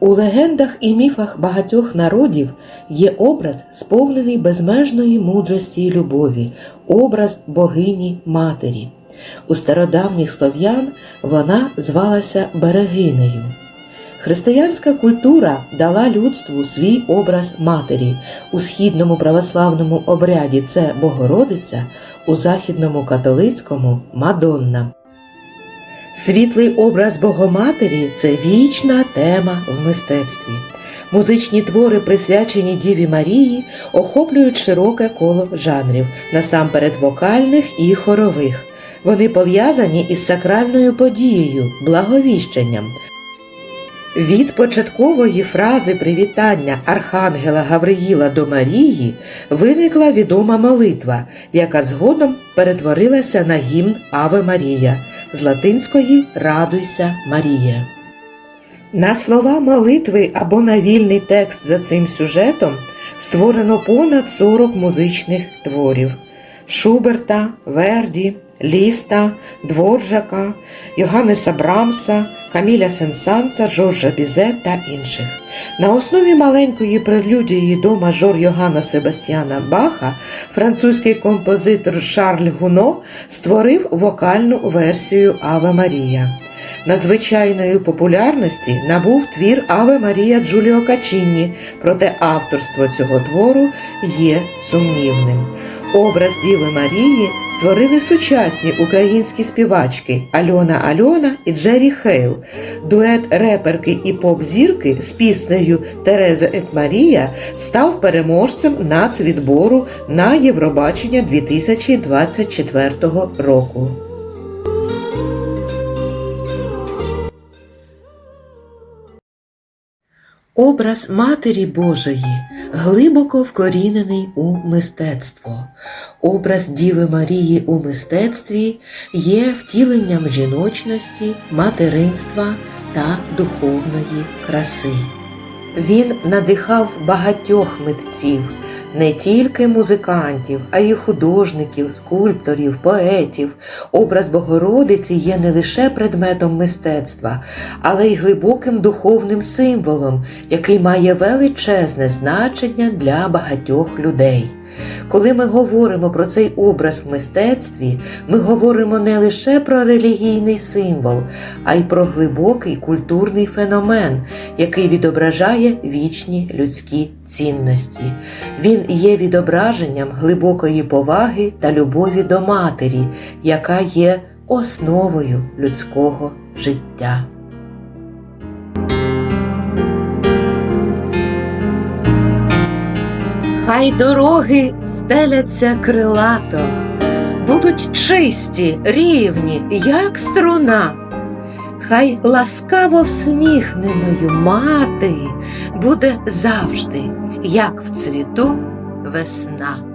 У легендах і міфах багатьох народів є образ, сповнений безмежної мудрості і любові, образ богині матері. У стародавніх слов'ян вона звалася Берегинею. Християнська культура дала людству свій образ матері. У східному православному обряді це Богородиця, у західному католицькому Мадонна. Світлий образ Богоматері це вічна тема в мистецтві. Музичні твори, присвячені Діві Марії, охоплюють широке коло жанрів, насамперед вокальних і хорових. Вони пов'язані із сакральною подією, благовіщенням. Від початкової фрази привітання Архангела Гавриїла до Марії виникла відома молитва, яка згодом перетворилася на гімн Аве Марія з латинської Радуйся Марія. На слова молитви або на вільний текст за цим сюжетом створено понад 40 музичних творів Шуберта, Верді, Ліста, Дворжака, Йоганнеса Брамса, Каміля Сенсанса, Жоржа Бізе та інших. На основі маленької прелюдії до мажор Йоганна Себастьяна Баха французький композитор Шарль Гуно створив вокальну версію Аве Марія. Надзвичайної популярності набув твір Аве Марія Джуліо Качінні, проте авторство цього твору є сумнівним. Образ Діви Марії створили сучасні українські співачки Альона Альона і Джері Хейл. Дует реперки і поп-зірки з піснею Тереза Ет Марія став переможцем нацвідбору на Євробачення 2024 року. Образ Матері Божої глибоко вкорінений у мистецтво. Образ Діви Марії у мистецтві є втіленням жіночності, материнства та духовної краси. Він надихав багатьох митців, не тільки музикантів, а й художників, скульпторів, поетів. Образ Богородиці є не лише предметом мистецтва, але й глибоким духовним символом, який має величезне значення для багатьох людей. Коли ми говоримо про цей образ в мистецтві, ми говоримо не лише про релігійний символ, а й про глибокий культурний феномен, який відображає вічні людські цінності. Він є відображенням глибокої поваги та любові до матері, яка є основою людського життя. Хай дороги стеляться крилато, будуть чисті, рівні, як струна. Хай ласкаво всміхненою мати буде завжди, як в цвіту весна.